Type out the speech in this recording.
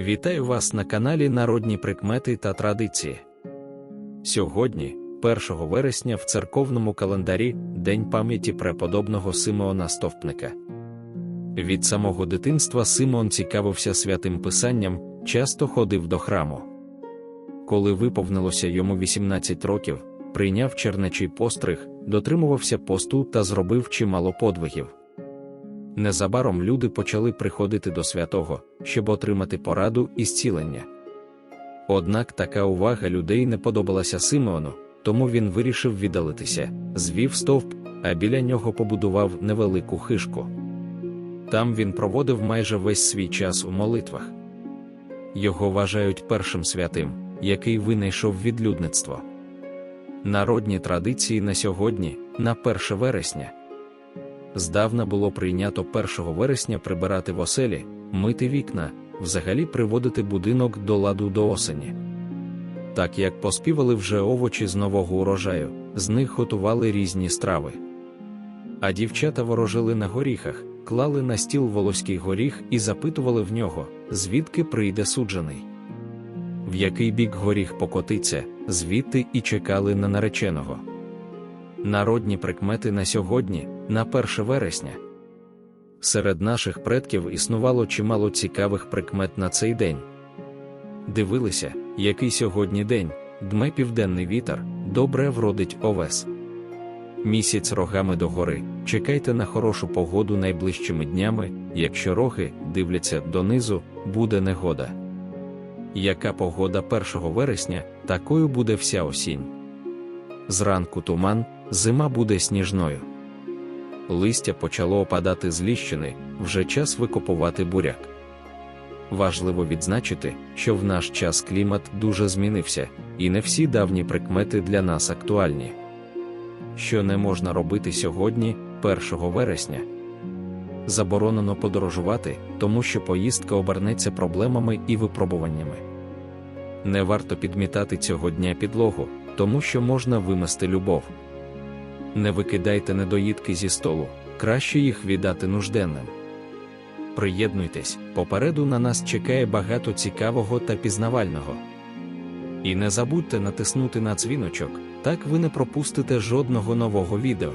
Вітаю вас на каналі Народні прикмети та традиції. Сьогодні, 1 вересня, в церковному календарі День пам'яті преподобного Симеона Стовпника. Від самого дитинства Симеон цікавився святим писанням, часто ходив до храму. Коли виповнилося йому 18 років, прийняв чернечий постриг, дотримувався посту та зробив чимало подвигів. Незабаром люди почали приходити до святого, щоб отримати пораду і зцілення. Однак така увага людей не подобалася Симеону, тому він вирішив віддалитися, звів стовп, а біля нього побудував невелику хишку. Там він проводив майже весь свій час у молитвах. Його вважають першим святим, який винайшов відлюдництво. Народні традиції на сьогодні, на 1 вересня. Здавна було прийнято 1 вересня прибирати в оселі, мити вікна, взагалі приводити будинок до ладу до осені. Так як поспівали вже овочі з нового урожаю, з них готували різні страви. А дівчата ворожили на горіхах, клали на стіл волоський горіх і запитували в нього, звідки прийде суджений. В який бік горіх покотиться, звідти і чекали на нареченого. Народні прикмети на сьогодні, на 1 вересня. Серед наших предків існувало чимало цікавих прикмет на цей день. Дивилися, який сьогодні день, дме південний вітер, добре вродить овес. Місяць рогами догори, чекайте на хорошу погоду найближчими днями, якщо роги дивляться донизу, буде негода. Яка погода 1 вересня, такою буде вся осінь. Зранку туман, зима буде сніжною. Листя почало опадати з ліщини, вже час викопувати буряк. Важливо відзначити, що в наш час клімат дуже змінився, і не всі давні прикмети для нас актуальні. Що не можна робити сьогодні, 1 вересня. Заборонено подорожувати, тому що поїздка обернеться проблемами і випробуваннями. Не варто підмітати цього дня підлогу, тому що можна вимести любов. Не викидайте недоїдки зі столу, краще їх віддати нужденним. Приєднуйтесь, попереду на нас чекає багато цікавого та пізнавального. І не забудьте натиснути на дзвіночок, так ви не пропустите жодного нового відео.